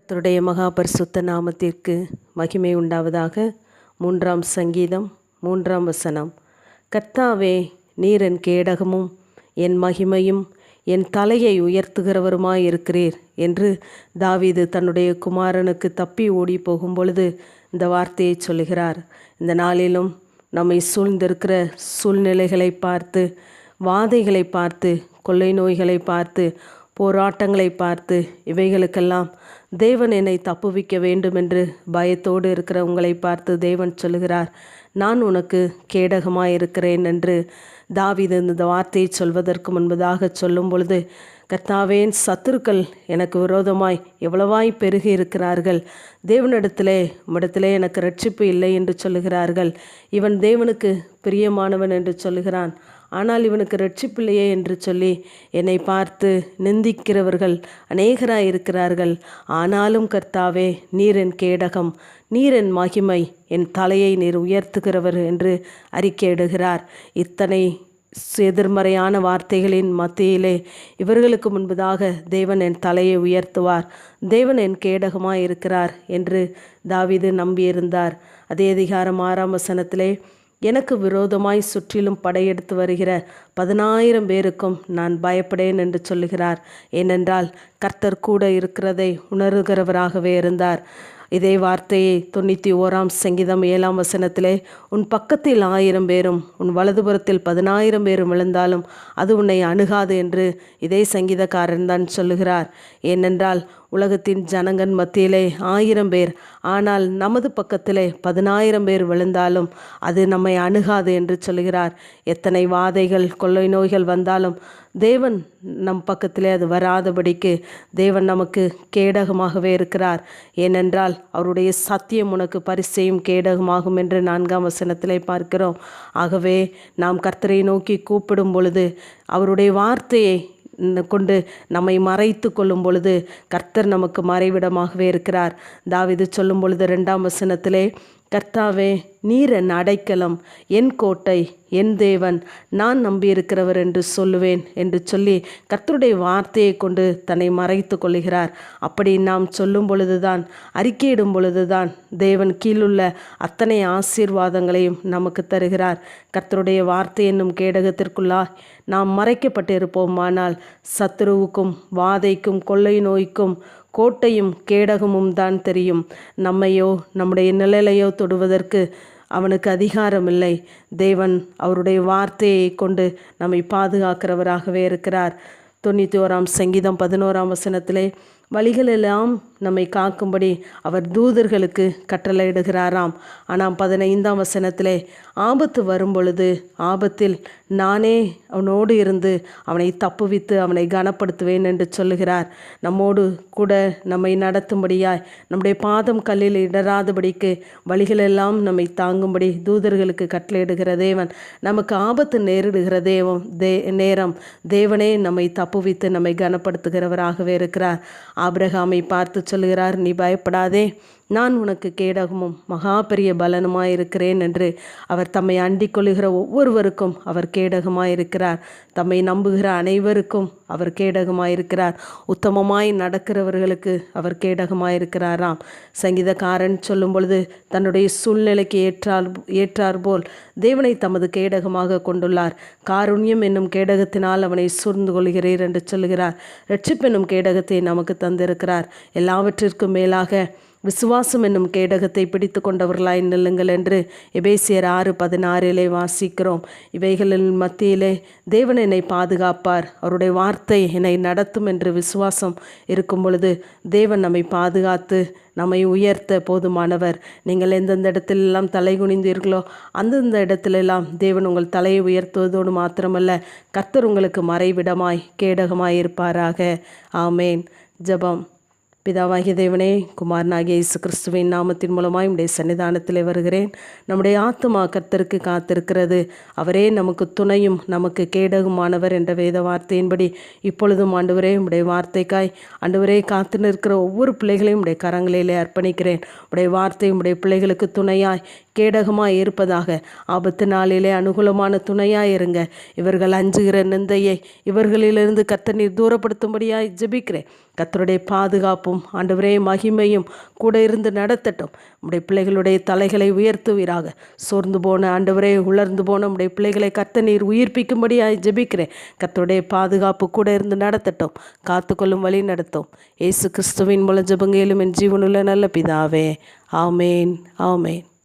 கத்தருடைய மகாபரிசுத்த நாமத்திற்கு மகிமை உண்டாவதாக. மூன்றாம் சங்கீதம் மூன்றாம் வசனம். கர்த்தாவே நீர் என் கேடகமும் என் மகிமையும் என் தலையை உயர்த்துகிறவருமாய் இருக்கிறீர் என்று தாவீது தன்னுடைய குமாரனுக்கு தப்பி ஓடி போகும் பொழுது இந்த வார்த்தையை சொல்லுகிறார். இந்த நாளிலும் நம்மை சூழ்ந்திருக்கிற சூழ்நிலைகளை பார்த்து வாதைகளை பார்த்து கொள்ளை நோய்களை பார்த்து போராட்டங்களை பார்த்து இவைகளுக்கெல்லாம் தேவன் என்னை தப்புவிக்க வேண்டும் என்று பயத்தோடு இருக்கிற உங்களை பார்த்து தேவன் சொல்லுகிறார் நான் உனக்கு கேடகமாக இருக்கிறேன் என்று தாவிது இந்த வார்த்தையை சொல்வதற்கு முன்பதாக சொல்லும் பொழுது கர்த்தாவேன் சத்துருக்கள் எனக்கு விரோதமாய் எவ்வளவாய் பெருகி இருக்கிறார்கள். தேவனிடத்திலே உம்மிடத்திலே எனக்கு ரட்சிப்பு இல்லை என்று சொல்லுகிறார்கள். இவன் தேவனுக்கு பிரியமானவன் என்று சொல்லுகிறான். ஆனால் இவனுக்கு ரட்சிப்பில்லையே என்று சொல்லி என்னை பார்த்து நிந்திக்கிறவர்கள் அநேகராய் இருக்கிறார்கள் ஆனாலும் கர்த்தாவே நீர் என் கேடகம் நீர் என் மகிமை என் தலையை நீர் உயர்த்துகிறவர் என்று அறிக்கையிடுகிறார். இத்தனை எதிர்மறையான வார்த்தைகளின் மத்தியிலே இவர்களுக்கு முன்பதாக தேவன் என் தலையை உயர்த்துவார் தேவன் என் கேடகமாக இருக்கிறார் என்று தாவிது நம்பியிருந்தார். அதே அதிகாரம் ஆறாம் வசனத்திலே எனக்கு விரோதமாய் சுற்றிலும் படையெடுத்து வருகிற பதினாயிரம் பேருக்கும் நான் பயப்படேன் என்று சொல்லுகிறார். ஏனென்றால் கர்த்தர் கூட இருக்கிறதை உணர்கிறவராகவே இருந்தார். இதே வார்த்தையை தொண்ணூற்றி ஓராம் சங்கீதம் ஏழாம் வசனத்திலே உன் பக்கத்தில் ஆயிரம் பேரும் உன் வலதுபுறத்தில் பதினாயிரம் பேரும் விழுந்தாலும் அது உன்னை அணுகாது என்று இதே சங்கீதக்காரன் தான் சொல்லுகிறார். ஏனென்றால் உலகத்தின் ஜனங்கன் மத்தியிலே ஆயிரம் பேர். ஆனால் நமது பக்கத்திலே பதினாயிரம் பேர் விழுந்தாலும் அது நம்மை அணுகாது என்று சொல்கிறார். எத்தனை வாதைகள் கொள்ளை நோய்கள் வந்தாலும் தேவன் நம் பக்கத்திலே அது வராதபடிக்கு தேவன் நமக்கு கேடகமாகவே இருக்கிறார். ஏனென்றால் அவருடைய சத்தியம் உனக்கு பரிசையும் கேடகமாகும் என்று நான்காம் வசனத்திலே பார்க்கிறோம். ஆகவே நாம் கர்த்தரை நோக்கி கூப்பிடும் பொழுது அவருடைய வார்த்தையை கொண்டு நம்மை மறைத்து கொள்ளும் பொழுது கர்த்தர் நமக்கு மறைவிடமாகவே இருக்கிறார். தாவிது சொல்லும் பொழுது ரெண்டாம் வசனத்திலே கர்த்தாவே நீர் என் அடைக்கலம் என் கோட்டை என் தேவன். நான் நம்பியிருக்கிறவர் என்று சொல்லுவேன் என்று சொல்லி கர்த்தருடைய வார்த்தையை கொண்டு தன்னை மறைத்து கொள்கிறார் அப்படி நாம் சொல்லும் பொழுதுதான் அறிக்கையிடும் பொழுதுதான் தேவன் கீழுள்ள அத்தனை ஆசீர்வாதங்களையும் நமக்கு தருகிறார். கர்த்தருடைய வார்த்தை என்னும் கேடகத்திற்குள்ளா நாம் மறைக்கப்பட்டிருப்போமானால் சத்துருவுக்கும் வாதைக்கும் கொள்ளை நோய்க்கும் கோட்டையும் கேடகமும் தான் தெரியும். நம்மையோ நம்முடைய நிழலையோ தொடுவதற்கு அவனுக்கு அதிகாரம் இல்லை தேவன் அவருடைய வார்த்தையை கொண்டு நம்மை பாதுகாக்கிறவராகவே இருக்கிறார். தொண்ணூற்றி ஓராம் சங்கீதம் பதினோராம் வசனத்திலே வழிகளெல்லாம் நம்மை காக்கும்படி அவர் தூதர்களுக்கு கட்டளையிடுகிறாராம். ஆனால் பதினைந்தாம் வசனத்திலே ஆபத்து வரும்பொழுது ஆபத்தில் நானே அவனோடு இருந்து அவனை தப்புவித்து அவனை கனப்படுத்துவேன் என்று சொல்லுகிறார். நம்மோடு கூட நம்மை நடத்தும்படியாய் நம்முடைய பாதம் கல்லில் இடராதபடிக்கு வழிகளெல்லாம் நம்மை தாங்கும்படி தூதர்களுக்கு கட்டளையிடுகிற தேவன் நமக்கு ஆபத்து நேரிடுகிற தேவம் தே நேரம். தேவனே நம்மை தப்புவித்து நம்மை கனப்படுத்துகிறவராகவே இருக்கிறார். ஆபிரகாமை பார்த்து சொல்கிறார் நீ பயப்படாதே. நான் உனக்கு கேடகமும் மகா பெரிய பலனுமாயிருக்கிறேன் என்று அவர் தம்மை அண்டிக் கொள்ளுகிற ஒவ்வொருவருக்கும் அவர் கேடகமாயிருக்கிறார். தம்மை நம்புகிற அனைவருக்கும் அவர் கேடகமாயிருக்கிறார். உத்தமமாய் நடக்கிறவர்களுக்கு அவர் கேடகமாயிருக்கிறாராம். சங்கீதக்காரன் சொல்லும் பொழுது தன்னுடைய சூழ்நிலைக்கு ஏற்றார் ஏற்றார் போல் தேவனை தமது கேடகமாக கொண்டுள்ளார். காருண்யம் என்னும் கேடகத்தினால் அவனை சூழ்ந்து கொள்கிறீர் என்று சொல்லுகிறார். ரட்சிப்பெனும் கேடகத்தை நமக்கு தந்திருக்கிறார். எல்லாவற்றிற்கும் மேலாக விசுவாசம் என்னும் கேடகத்தை பிடித்து கொண்டவர்களாய் நில்லுங்கள் என்று எபேசியர் ஆறு பதினாறிலே வாசிக்கிறோம். இவைகளின் மத்தியிலே தேவன் என்னை பாதுகாப்பார். அவருடைய வார்த்தை என்னை நடத்தும் என்று விசுவாசம் இருக்கும் பொழுது தேவன் நம்மை பாதுகாத்து நம்மை உயர்த்த போதுமானவர். நீங்கள் எந்தெந்த இடத்திலெல்லாம் தலை குனிந்தீர்களோ அந்தந்த இடத்திலெல்லாம் தேவன் உங்கள் தலையை உயர்த்துவதோடு மாத்திரமல்ல கர்த்தர் உங்களுக்கு மறைவிடமாய் கேடகமாய் இருப்பாராக ஆமேன். ஜபம். பிதாவாகிய தேவனே குமாரனாகிய இயேசு கிறிஸ்துவின் நாமத்தின் மூலமாய் உடைய சன்னிதானத்தில் வருகிறேன். நம்முடைய ஆத்மா கர்த்தருக்கு காத்திருக்கிறது. அவரே நமக்கு துணையும் நமக்கு கேடகுமானவர் என்ற வேத வார்த்தையின்படி இப்பொழுதும் ஆண்டவரே உடைய வார்த்தைக்காய் ஆண்டவரே காத்து நிற்கிற ஒவ்வொரு பிள்ளைகளையும் உடைய கரங்களிலே அர்ப்பணிக்கிறேன். உடைய வார்த்தை உடைய பிள்ளைகளுக்கு துணையாய் கேடகமாக இருப்பதாக. ஆபத்து நாளிலே அனுகூலமான துணையாக இருங்க. இவர்கள் அஞ்சுகிற நிந்தையை இவர்களிலிருந்து கத்த நீர் தூரப்படுத்தும்படியாக ஜெபிக்கிறேன். கத்தருடைய பாதுகாப்பும் ஆண்டவரே மகிமையும் கூட இருந்து நடத்தட்டும். உடைய பிள்ளைகளுடைய தலைகளை உயர்த்துவீராக. சோர்ந்து போன ஆண்டவரே உலர்ந்து போன உடைய பிள்ளைகளை கத்த நீர் உயிர்ப்பிக்கும்படியாக ஜெபிக்கிறேன். கத்தருடைய பாதுகாப்பு கூட இருந்து நடத்தட்டும். காத்துக்கொள்ளும் வழி நடத்தும். ஏசு கிறிஸ்துவின் மூலம் ஜெபங்கேலும் என் ஜீவனுள்ள நல்ல பிதாவே. ஆமேன் ஆமேன்.